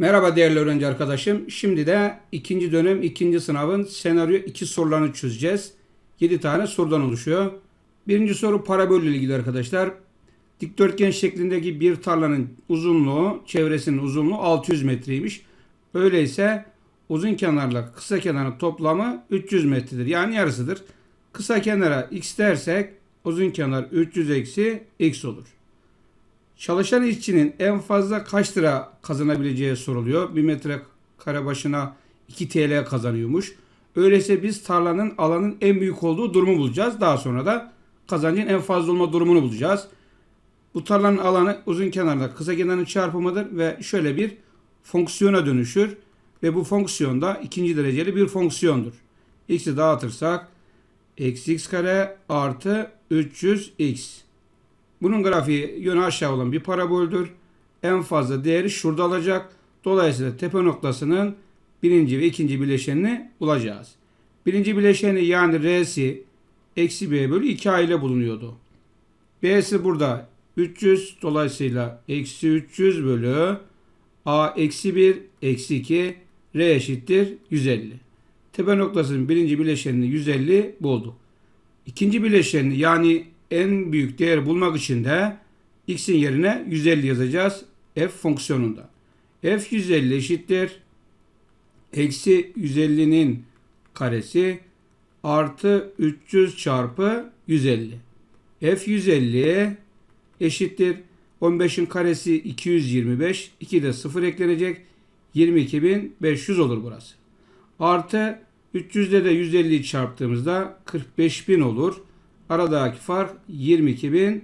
Merhaba değerli öğrenci arkadaşım. Şimdi de ikinci dönem ikinci sınavın senaryo 2 sorularını çözeceğiz. 7 tane sorudan oluşuyor. Birinci soru parabol ile ilgili arkadaşlar. Dikdörtgen şeklindeki bir tarlanın uzunluğu, çevresinin uzunluğu 600 metreymiş. Öyleyse uzun kenarla kısa kenarın toplamı 300 metredir. Yani yarısıdır. Kısa kenara x dersek uzun kenar 300 eksi x olur. Çalışan işçinin en fazla kaç lira kazanabileceği soruluyor. 1 metre kare başına 2 TL kazanıyormuş. Öyleyse biz tarlanın alanın en büyük olduğu durumu bulacağız. Daha sonra da kazancın en fazla olma durumunu bulacağız. Bu tarlanın alanı uzun kenarla kısa kenarın çarpımıdır ve şöyle bir fonksiyona dönüşür. Ve bu fonksiyon da ikinci dereceli bir fonksiyondur. X'i dağıtırsak eksi x kare artı 300x. Bunun grafiği yönü aşağı olan bir paraboldür. En fazla değeri şurada alacak. Dolayısıyla tepe noktasının birinci ve ikinci bileşenini bulacağız. Birinci bileşeni yani R'si eksi B bölü 2A ile bulunuyordu. B'si burada 300 dolayısıyla eksi 300 bölü A eksi 1 eksi 2 R eşittir 150. Tepe noktasının birinci bileşenini 150 bulduk. İkinci bileşenini yani en büyük değer bulmak için de x'in yerine 150 yazacağız f fonksiyonunda. f 150 eşittir eksi 150'nin karesi artı 300 çarpı 150. f 150 eşittir 15'in karesi 225. 2 de 0 eklenecek. 22.500 olur burası. Artı 300'de de 150'yi çarptığımızda 45.000 olur. Aradaki fark 22.500.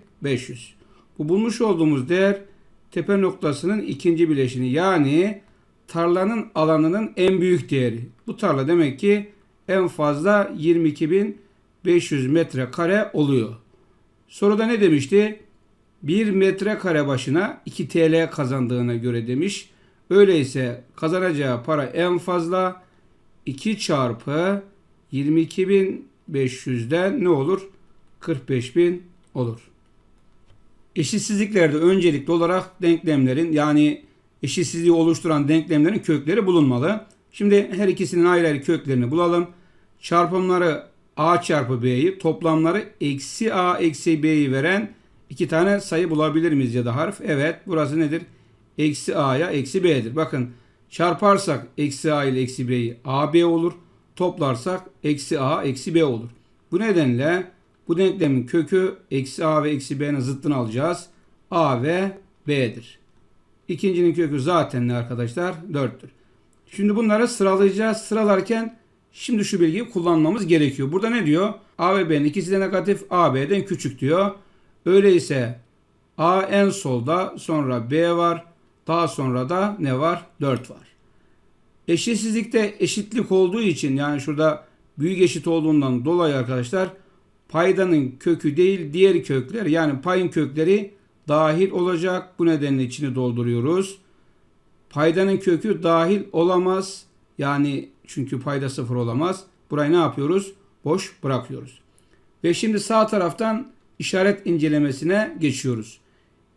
Bu bulmuş olduğumuz değer tepe noktasının ikinci bileşini yani tarlanın alanının en büyük değeri. Bu tarla demek ki en fazla 22.500 metrekare oluyor. Soruda ne demişti? 1 metrekare başına 2 TL kazandığına göre demiş. Öyleyse kazanacağı para en fazla 2 çarpı 22.500'den ne olur? 45.000 olur. Eşitsizliklerde öncelikli olarak denklemlerin yani eşitsizliği oluşturan denklemlerin kökleri bulunmalı. Şimdi her ikisinin ayrı ayrı köklerini bulalım. Çarpımları a çarpı b'yi, toplamları eksi a eksi b'yi veren iki tane sayı bulabilir miyiz ya da harf? Evet burası nedir? Eksi a'ya eksi b'dir. Bakın çarparsak eksi a ile eksi b'yi a b olur. Toplarsak eksi a eksi b olur. Bu nedenle bu denklemin kökü eksi a ve eksi b'nin zıttını alacağız. a ve b'dir. İkincinin kökü zaten ne arkadaşlar? 4'tür. Şimdi bunları sıralayacağız. Sıralarken şimdi şu bilgiyi kullanmamız gerekiyor. Burada ne diyor? A ve B'nin ikisi de negatif. A B'den küçük diyor. Öyleyse A en solda sonra B var. Daha sonra da ne var? 4 var. Eşitsizlikte eşitlik olduğu için yani şurada büyük eşit olduğundan dolayı arkadaşlar paydanın kökü değil diğer kökler yani payın kökleri dahil olacak. Bu nedenle içini dolduruyoruz. Paydanın kökü dahil olamaz. Yani çünkü payda sıfır olamaz. Burayı ne yapıyoruz? Boş bırakıyoruz. Ve şimdi sağ taraftan işaret incelemesine geçiyoruz.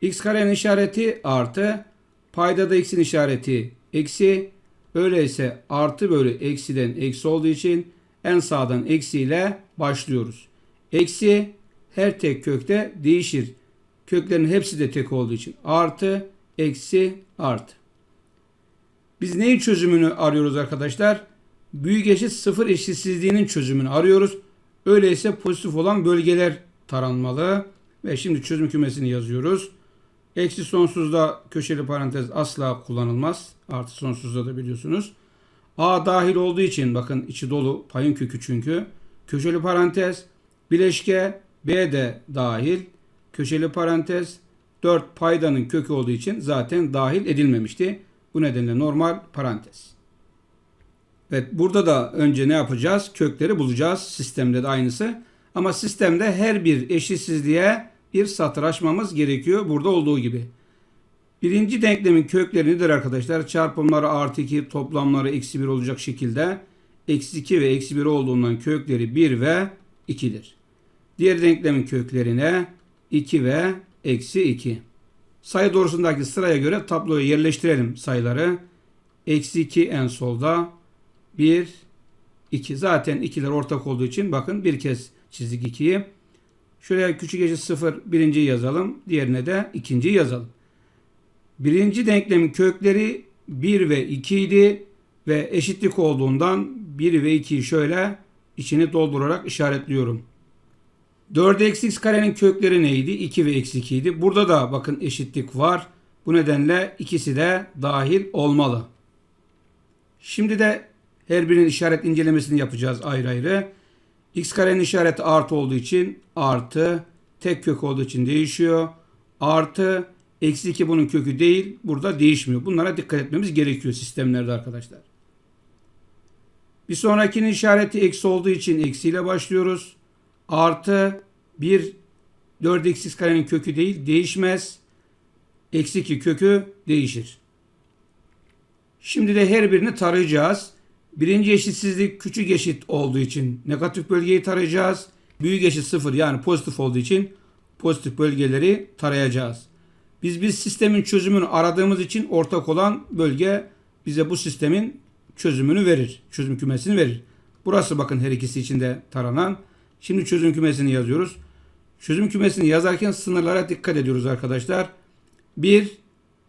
x karenin işareti artı. Payda da x'in işareti eksi. Öyleyse artı bölü eksiden eksi olduğu için en sağdan eksiyle başlıyoruz. Eksi her tek kökte değişir. Köklerin hepsi de tek olduğu için artı, eksi, artı. Biz neyin çözümünü arıyoruz arkadaşlar? Büyük eşit sıfır eşitsizliğinin çözümünü arıyoruz. Öyleyse pozitif olan bölgeler taranmalı. Ve şimdi çözüm kümesini yazıyoruz. Eksi sonsuzda köşeli parantez asla kullanılmaz. Artı sonsuzda da biliyorsunuz. A dahil olduğu için bakın içi dolu payın kökü çünkü. Köşeli parantez bileşke B de dahil. Köşeli parantez 4 paydanın kökü olduğu için zaten dahil edilmemişti. Bu nedenle normal parantez. Evet burada da önce ne yapacağız? Kökleri bulacağız. Sistemde de aynısı. Ama sistemde her bir eşitsizliğe bir satır açmamız gerekiyor. Burada olduğu gibi. Birinci denklemin kökleri nedir arkadaşlar? Çarpımları artı 2, toplamları eksi 1 olacak şekilde. Eksi 2 ve eksi 1 olduğundan kökleri 1 ve 2'dir. Diğer denklemin köklerine 2 ve eksi 2. Sayı doğrusundaki sıraya göre tabloya yerleştirelim sayıları. Eksi 2 en solda. 1, 2. Zaten ikiler ortak olduğu için bakın bir kez çizdik 2'yi. Şuraya küçük eşit 0 birinciyi yazalım. Diğerine de ikinciyi yazalım. Birinci denklemin kökleri 1 ve 2 idi ve eşitlik olduğundan 1 ve 2'yi şöyle içini doldurarak işaretliyorum. 4 eksi x karenin kökleri neydi? 2 ve eksi 2 idi. Burada da bakın eşitlik var. Bu nedenle ikisi de dahil olmalı. Şimdi de her birinin işaret incelemesini yapacağız ayrı ayrı. x karenin işareti artı olduğu için artı, tek kök olduğu için değişiyor. Artı, eksi 2 bunun kökü değil. Burada değişmiyor. Bunlara dikkat etmemiz gerekiyor sistemlerde arkadaşlar. Bir sonrakinin işareti eksi olduğu için eksiyle başlıyoruz. Artı 1 4 eksi karenin kökü değil değişmez. Eksi 2 kökü değişir. Şimdi de her birini tarayacağız. Birinci eşitsizlik küçük eşit olduğu için negatif bölgeyi tarayacağız. Büyük eşit sıfır yani pozitif olduğu için pozitif bölgeleri tarayacağız. Biz bir sistemin çözümünü aradığımız için ortak olan bölge bize bu sistemin çözümünü verir. Çözüm kümesini verir. Burası bakın her ikisi içinde taranan. Şimdi çözüm kümesini yazıyoruz. Çözüm kümesini yazarken sınırlara dikkat ediyoruz arkadaşlar. Bir,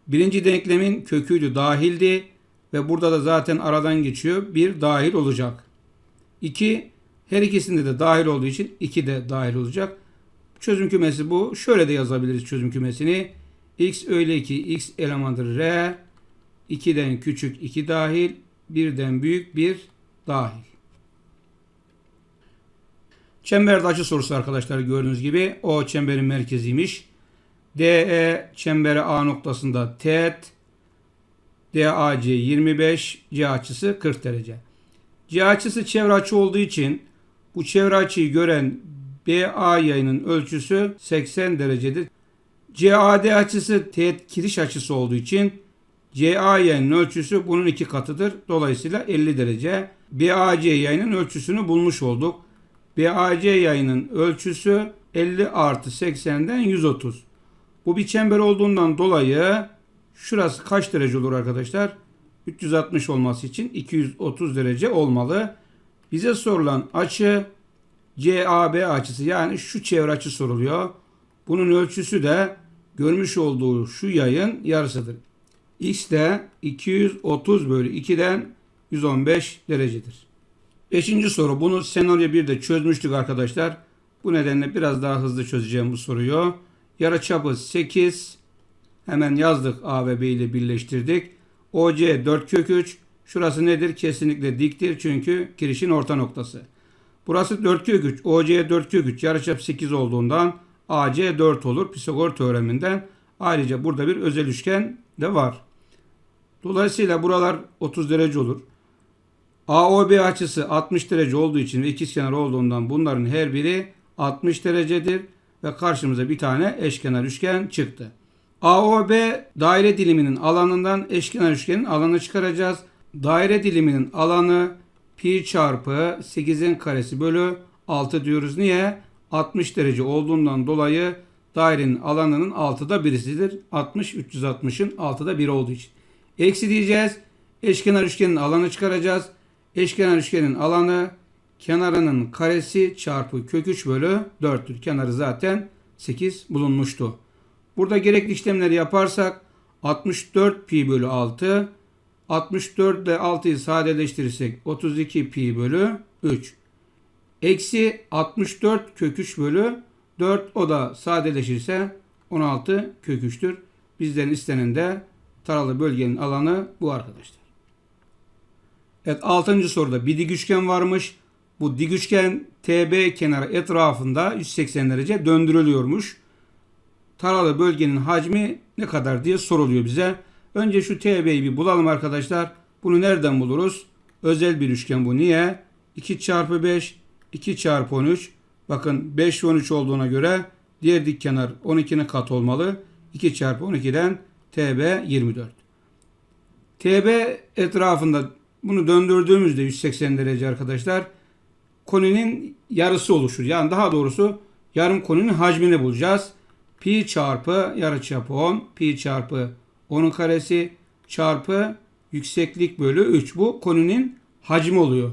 birinci denklemin köküydü dahildi ve burada da zaten aradan geçiyor. Bir dahil olacak. İki, her ikisinde de dahil olduğu için iki de dahil olacak. Çözüm kümesi bu. Şöyle de yazabiliriz çözüm kümesini. x öyle ki x elemandır r. 2'den küçük 2 dahil. 1'den büyük 1 dahil. Çemberde açı sorusu arkadaşlar gördüğünüz gibi. O çemberin merkeziymiş. DE çemberi A noktasında teğet. DAC 25, C açısı 40 derece. C açısı çevre açı olduğu için bu çevre açıyı gören BA yayının ölçüsü 80 derecedir. CAD açısı teğet kiriş açısı olduğu için CA yayının ölçüsü bunun iki katıdır. Dolayısıyla 50 derece. BAC yayının ölçüsünü bulmuş olduk. BAC yayının ölçüsü 50 artı 80'den 130. Bu bir çember olduğundan dolayı şurası kaç derece olur arkadaşlar? 360 olması için 230 derece olmalı. Bize sorulan açı CAB açısı yani şu çevre açı soruluyor. Bunun ölçüsü de görmüş olduğu şu yayın yarısıdır. X de 230 bölü 2'den 115 derecedir. Beşinci soru. Bunu senaryo 1'de çözmüştük arkadaşlar. Bu nedenle biraz daha hızlı çözeceğim bu soruyu. Yarıçapı 8. Hemen yazdık A ve B ile birleştirdik. OC 4 kök 3. Şurası nedir? Kesinlikle diktir çünkü kirişin orta noktası. Burası 4 kök 3. OC 4 kök 3. Yarıçap 8 olduğundan AC 4 olur. Pisagor teoreminden. Ayrıca burada bir özel üçgen de var. Dolayısıyla buralar 30 derece olur. AOB açısı 60 derece olduğu için ve ikizkenar olduğundan bunların her biri 60 derecedir ve karşımıza bir tane eşkenar üçgen çıktı. AOB daire diliminin alanından eşkenar üçgenin alanı çıkaracağız. Daire diliminin alanı pi çarpı 8'in karesi bölü 6 diyoruz. Niye? 60 derece olduğundan dolayı dairenin alanının 6'da birisidir. 60 360'ın 6'da 1 olduğu için. Eksi diyeceğiz. Eşkenar üçgenin alanı çıkaracağız. Eşkenar üçgenin alanı kenarının karesi çarpı kök 3 bölü 4'tür. Kenarı zaten 8 bulunmuştu. Burada gerekli işlemleri yaparsak 64 pi bölü 6 64 ile 6'yı sadeleştirirsek 32 pi bölü 3 eksi 64 kök 3 bölü 4 o da sadeleşirse 16 kök 3'tür. Bizden istenen de taralı bölgenin alanı bu arkadaşlar. Evet 6. soruda bir dik üçgen varmış. Bu dik üçgen TB kenarı etrafında 180 derece döndürülüyormuş. Taralı bölgenin hacmi ne kadar diye soruluyor bize. Önce şu TB'yi bir bulalım arkadaşlar. Bunu nereden buluruz? Özel bir üçgen bu. Niye? 2 çarpı 5, 2 çarpı 13. Bakın 5 ve 13 olduğuna göre diğer dik kenar 12'nin kat olmalı. 2 çarpı 12'den TB 24. TB etrafında bunu döndürdüğümüzde 180 derece arkadaşlar koninin yarısı oluşur. Yani daha doğrusu yarım koninin hacmini bulacağız. Pi çarpı yarıçapı 10, pi çarpı 10'un karesi çarpı yükseklik bölü 3. Bu koninin hacmi oluyor.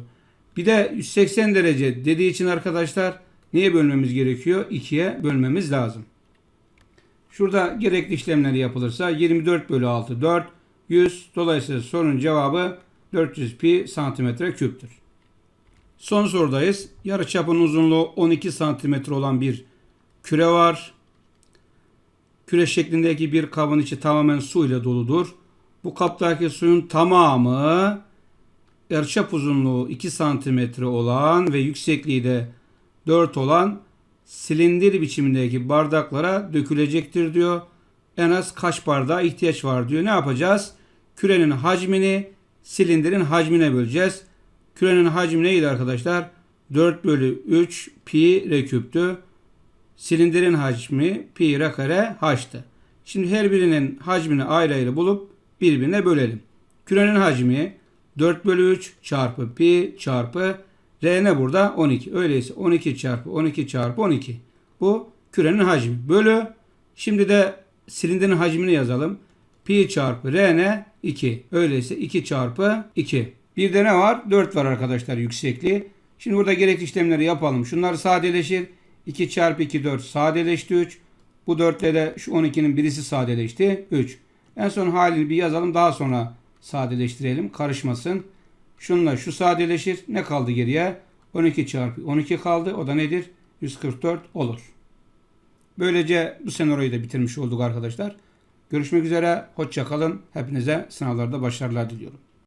Bir de 180 derece dediği için arkadaşlar neye bölmemiz gerekiyor? 2'ye bölmemiz lazım. Şurada gerekli işlemleri yapılırsa 24 bölü 6 4 100 dolayısıyla sorunun cevabı 400 pi santimetre küptür. Son sorudayız. Yarıçapın uzunluğu 12 santimetre olan bir küre var. Küre şeklindeki bir kabın içi tamamen su ile doludur. Bu kaptaki suyun tamamı yarıçap uzunluğu 2 santimetre olan ve yüksekliği de 4 olan silindir biçimindeki bardaklara dökülecektir diyor. En az kaç bardağa ihtiyaç var diyor. Ne yapacağız? Kürenin hacmini silindirin hacmine böleceğiz. Kürenin hacmi neydi arkadaşlar? 4 bölü 3 pi r küptü. Silindirin hacmi pi r kare h'tı. Şimdi her birinin hacmini ayrı ayrı bulup birbirine bölelim. Kürenin hacmi 4 bölü 3 çarpı pi çarpı r ne burada? 12. Öyleyse 12 çarpı 12 çarpı 12. Bu kürenin hacmi. Bölü. Şimdi de silindirin hacmini yazalım. Pi çarpı r ne? 2. Öyleyse 2 çarpı 2. Bir de ne var? 4 var arkadaşlar yüksekliği. Şimdi burada gerekli işlemleri yapalım. Şunlar sadeleşir. 2 çarpı 2 4 sadeleşti 3. Bu 4 ile de şu 12'nin birisi sadeleşti 3. En son halini bir yazalım daha sonra sadeleştirelim karışmasın. Şunla şu sadeleşir. Ne kaldı geriye? 12 çarpı 12 kaldı. O da nedir? 144 olur. Böylece bu senaryoyu da bitirmiş olduk arkadaşlar. Görüşmek üzere. Hoşça kalın. Hepinize sınavlarda başarılar diliyorum.